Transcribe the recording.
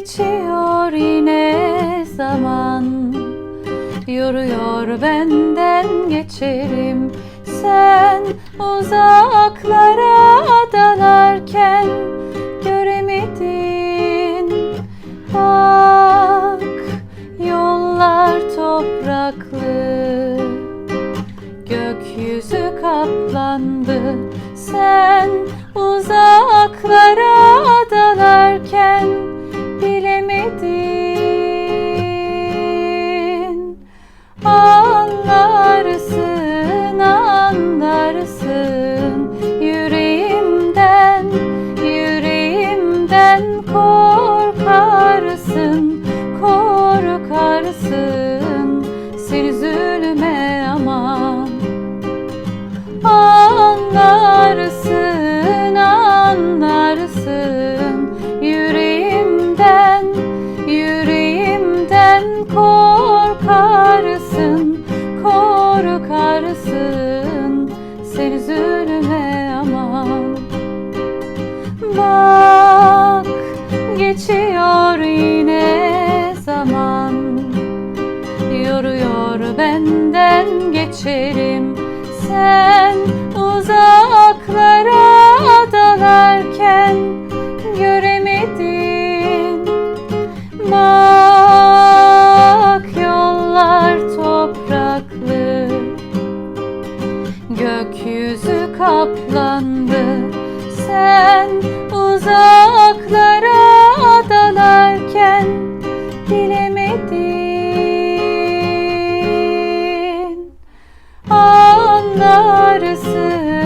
Geçiyor yine zaman. Yoruyor benden geçerim. Sen uzaklara dalarken Göremedin. Bak yollar topraklı. Gökyüzü kaplandı. Sen uzaklara korkarsın Korkarsın, benden geçerim. Sen uzaklara dalarken Göremedin. Bak yollar topraklı Gökyüzü kaplandı. Sen uzaklara dalarken Bilemedin Anlarsın